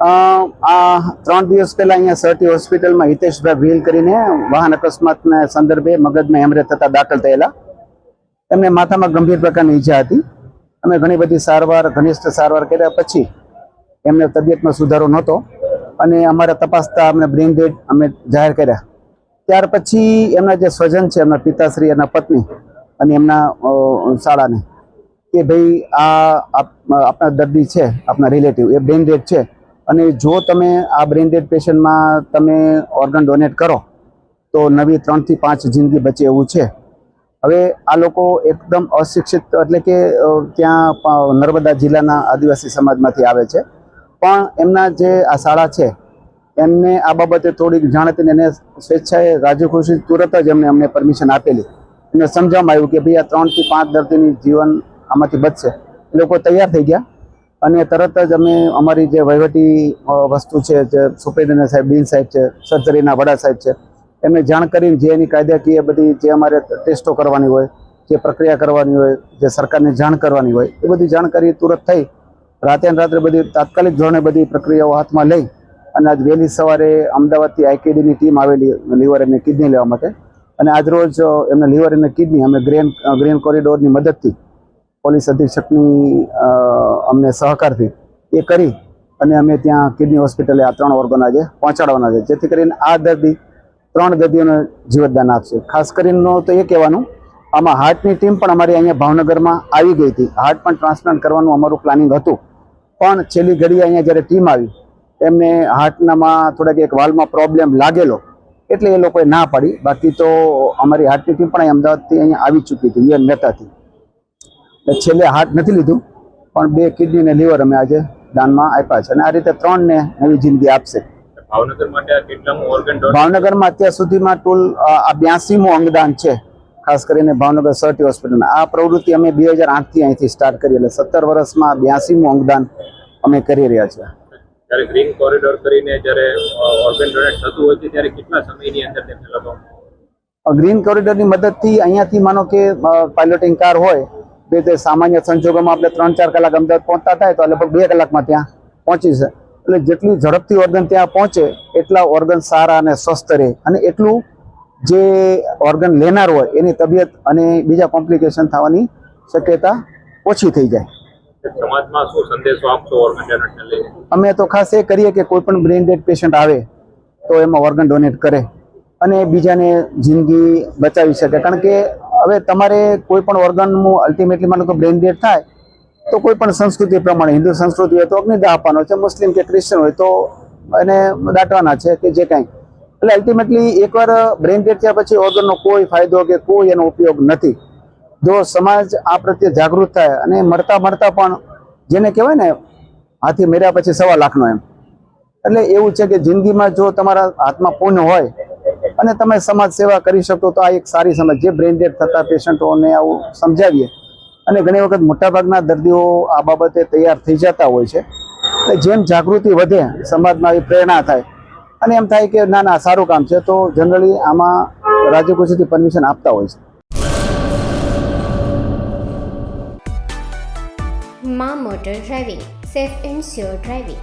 આ ત્રણ દિવસ પહેલા અહીંયા સરટી હોસ્પિટલમાં હિતેશભાઈ ભીલ કરીને વાહન અકસ્માતના સંદર્ભે મગજમાં હેમરેજ થતા દાખલ થયેલા. એમને માથામાં ગંભીર પ્રકારની ઈજા હતી. અમે ઘણી બધી સારવાર, ઘનિષ્ઠ સારવાર કર્યા પછી એમને તબિયતમાં સુધારો નહોતો અને અમારા તપાસતા અમને બ્રેઇન ડેડ અમે જાહેર કર્યા. ત્યાર પછી એમના જે સ્વજન છે, એમના પિતાશ્રી, એના પત્ની અને એમના શાળાને કે ભાઈ આ આપણા દર્દી છે આપણા રિલેટિવ, એ બ્રેઇન ડેડ છે. અને જો તમે આ બ્રેન ડેડ પેશન્ટમાં તમે ઓર્ગન ડોનેટ કરો, તો નવી ત્રણથી પાંચ જિંદગી બચે એવું છે. હવે આ લોકો એકદમ અશિક્ષિત એટલે કે ત્યાં નર્મદા જિલ્લાના આદિવાસી સમાજમાંથી આવે છે. પણ એમના જે આ શાળા છે, એમને આ બાબતે થોડીક જાણ હતી એને સ્વેચ્છાએ રાજી ખુશી તુરત જ એમને અમને પરમિશન આપેલી. એમને સમજાવવામાં આવ્યું કે ભાઈ આ ત્રણથી પાંચ દર્દીની જીવન આમાંથી બચશે. એ લોકો તૈયાર થઈ ગયા. અને તરત જ અમે અમારી જે વહીવટી વસ્તુ છે જે સુપ્રિન્ટેન્ડન્ટ સાહેબ ડીન સાહેબ છે, સર્જરીના વડા સાહેબ છે, એમને જાણ કરીને જે એની કાયદાકીય બધી જે અમારે ટેસ્ટો કરવાની હોય, જે પ્રક્રિયા કરવાની હોય, જે સરકારને જાણ કરવાની હોય, એ બધી જાણકારી તુરત થઈ. રાતે રાત્રે બધી તાત્કાલિક ધોરણે બધી પ્રક્રિયાઓ હાથમાં લઈ અને આજ વહેલી સવારે અમદાવાદથી આઈકેડીની ટીમ આવેલી, લીવર અને કિડની લેવા માટે. અને આજરોજ એમના લીવર અને કિડની, અમે ગ્રેન, ગ્રીન કોરિડોરની મદદથી પોલીસ અધિક્ષકની અમને સહકારથી એ કરી અને અમે ત્યાં કિડની હોસ્પિટલે આ ત્રણ ઓર્ગન આજે પહોંચાડવાના છે. જેથી કરીને આ દર્દી, ત્રણ દર્દીઓને જીવતદાન આપશે. ખાસ કરીને તો એ કહેવાનું, આમાં હાર્ટની ટીમ પણ અમારી અહીંયા ભાવનગરમાં આવી ગઈ હતી. હાર્ટ પણ ટ્રાન્સપ્લાન્ટ કરવાનું અમારું પ્લાનિંગ હતું. પણ છેલ્લી ઘડીએ અહીંયા જ્યારે ટીમ આવી, એમને હાર્ટનામાં થોડાક એક વાલમાં પ્રોબ્લેમ લાગેલો, એટલે એ લોકોએ ના પાડી. બાકી તો અમારી હાર્ટની ટીમ પણ અમદાવાદથી અહીંયા આવી ચૂકી હતી યુએન મહેતાથી છેલ્લે હાર્ટ નથી લીધું પણ બે કિડની ને લીવર અમે આજે દાનમાં આપ્યા છે. અને આ રીતે ત્રણ ને નવી જિંદગી આપશે. ભાવનગરમાં અત્યાર સુધીમાં ટોલ આ બ્યાસીમું અંગદાન છે ખાસ કરીને ભાવનગર સરટી હોસ્પિટલ આ પ્રવૃત્તિ અમે બે હજાર આઠથી અહીંથી સ્ટાર્ટ કરી એટલે સત્તર વર્ષમાં બ્યાસીમું અંગદાન અમે કરી રહ્યા છીએ. જ્યારે ગ્રીન કોરિડોર કરીને જ્યારે ઓર્ગન ડોનેટ થતું હોય છે ત્યારે કેટલા સમયની અંદર તેમને લોકો ગ્રીન કોરિડોરની મદદથી અહીંયાથી માનો કે પાયલોટિંગ કાર હોય બે તે સામાન્ય સંજોગોમાં આપણે ત્રણ ચાર કલાક અમદાવાદ પહોંચતા થાય તો લગભગ બે કલાકમાં ત્યાં પહોંચી છે એટલે જેટલી ઝડપથી ઓર્ગન ત્યાં પહોંચે એટલા ઓર્ગન સારા અને સ્વસ્થ રહે. અને એટલું જે ઓર્ગન લેનાર હોય એની તબિયત અને બીજા કોમ્પ્લિકેશન થવાની શક્યતા ઓછી થઈ જાય. સમાજમાં શું સંદેશો આપશો ઓર્ગન ડોનેટને લઈને? અમે તો ખાસ એ કરીએ કે કોઈ પણ બ્રેઇન ડેડ પેશન્ટ આવે તો એમાં ઓર્ગન ડોનેટ કરે. અને બીજાને જિંદગી બચાવી શકે. કારણ કે હવે તમારે કોઈ પણ ઓર્ગનનું અલ્ટિમેટલી માનો કે બ્રેન ડેડ થાય, તો કોઈ પણ સંસ્કૃતિ પ્રમાણે, હિન્દુ સંસ્કૃતિ હોય તો અગ્નિદાહ આપવાનો છે, મુસ્લિમ કે ક્રિશ્ચન હોય તો એને દાટવાના છે કે જે કાંઈ. એટલે અલ્ટિમેટલી એકવાર બ્રેન ડેડ થયા પછી ઓર્ગનનો કોઈ ફાયદો કે કોઈ એનો ઉપયોગ નથી. જો સમાજ આ પ્રત્યે જાગૃત થાય અને મળતા મળતા પણ જેને કહેવાય ને, હાથી મેર્યા પછી સવા લાખનો એમ. એટલે એવું છે કે જિંદગીમાં જો તમારા હાથમાં પુણ્ય હોય અને તમે સમાજ સેવા કરી શકો તો આ એક સારી સમજ, જે બ્રેન ડેડ થતા પેશન્ટોને આવું સમજાવીએ. અને ઘણી વખત મોટાભાગના દર્દીઓ આ બાબતે તૈયાર થઈ જતા હોય છે. એટલે જેમ જાગૃતિ વધે, સમાજમાં આવી પ્રેરણા થાય. અને એમ થાય કે ના ના, સારું કામ છે. તો જનરલી આમાં રાજ્ય કુશીથી પરમિશન આપતા હોય છે. માં motor driving, safe and sure driving.